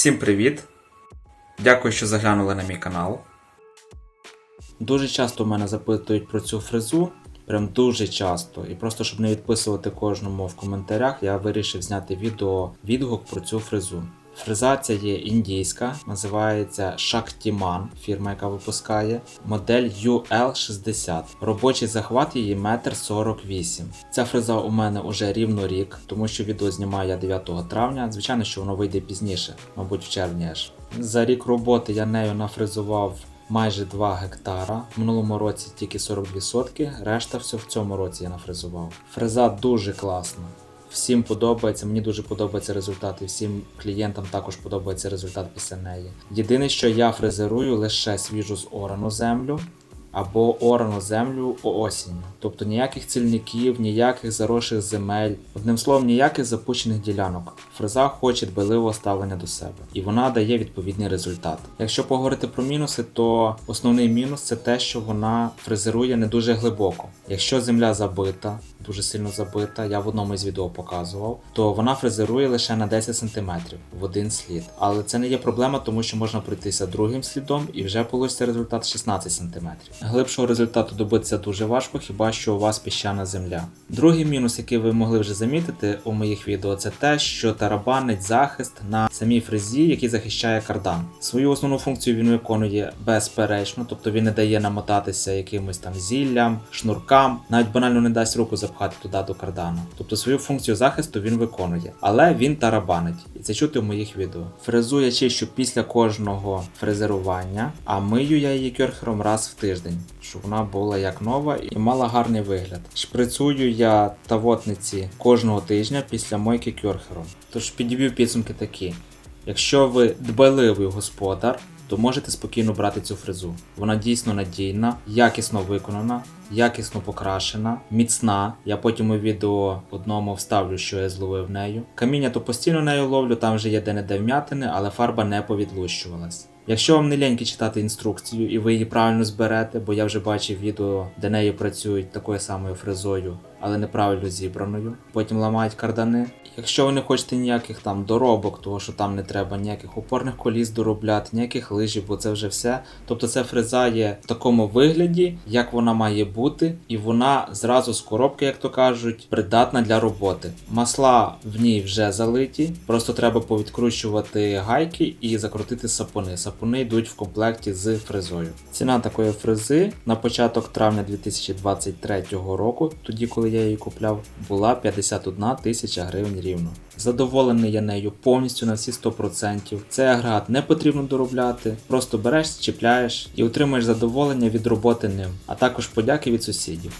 Всім привіт! Дякую, що заглянули на мій канал. Дуже часто мене запитують про цю фрезу. Прям дуже часто. І просто щоб не відписувати кожному в коментарях, я вирішив зняти відео відгук про цю фрезу. Фреза ця є індійська, називається Shaktiman, фірма, яка випускає, модель UL60. Робочий захват її 1,48 м. Ця фреза у мене уже рівно рік, тому що відео знімаю я 9 травня. Звичайно, що воно вийде пізніше, мабуть, в червні аж. За рік роботи я нею нафрезував майже 2 гектара. В минулому році тільки 42 сотки, решта все в цьому році я нафрезував. Фреза дуже класна. Всім подобається, мені дуже подобається результат, і всім клієнтам також подобається результат після неї. Єдине, що я фрезерую лише свіжу з орану землю або орану землю осінню. Тобто ніяких цільників, ніяких заросших земель, одним словом, ніяких запущених ділянок. Фреза хоче дбайливого ставлення до себе, і вона дає відповідний результат. Якщо поговорити про мінуси, то основний мінус це те, що вона фрезерує не дуже глибоко. Якщо земля забита, дуже сильно забита, я в одному із відео показував, то вона фрезерує лише на 10 см в один слід. Але це не є проблема, тому що можна пройтися другим слідом і вже получиться результат 16 см. Глибшого результату добитися дуже важко, хіба що у вас піщана земля. Другий мінус, який ви могли вже замітити у моїх відео, це те, що тарабанить захист на самій фрезі, який захищає кардан. Свою основну функцію він виконує безперечно, тобто він не дає намотатися якимось там зіллям, шнуркам, навіть банально не дасть руку запхати туди до кардану. Тобто свою функцію захисту він виконує, але він тарабанить, і це чути в моїх відео. Фрезу я чищу після кожного фрезерування, а мию я її кьорхером раз в тиждень, щоб вона була як нова і мала гарний вигляд. Шприцую я тавотниці кожного тижня після мойки кьорхером. Тож підіб'ю підсумки такі. Якщо ви дбайливий господар, то можете спокійно брати цю фрезу. Вона дійсно надійна, якісно виконана, якісно покрашена, міцна. Я потім у відео одному вставлю, що я зловив нею. Каміння то постійно нею ловлю, там вже є де-не-де вм'ятини, але фарба не повідлущувалась. Якщо вам не ліньки читати інструкцію і ви її правильно зберете, бо я вже бачив відео, де неї працюють такою самою фрезою, але неправильно зібраною, потім ламають кардани. Якщо ви не хочете ніяких там доробок, того що там не треба ніяких опорних коліс доробляти, ніяких лижів, бо це вже все. Тобто це фреза є в такому вигляді, як вона має бути, і вона зразу з коробки, як то кажуть, придатна для роботи. Масла в ній вже залиті, просто треба повідкручувати гайки і закрутити сапуни. Сапуни йдуть в комплекті з фрезою. Ціна такої фрези на початок травня 2023 року, тоді коли я її купляв, була 51 тисяча гривень рівно. Задоволений я нею повністю на всі 100%. Цей агрегат не потрібно доробляти, просто береш, чіпляєш і отримаєш задоволення від роботи ним, а також подяки від сусідів.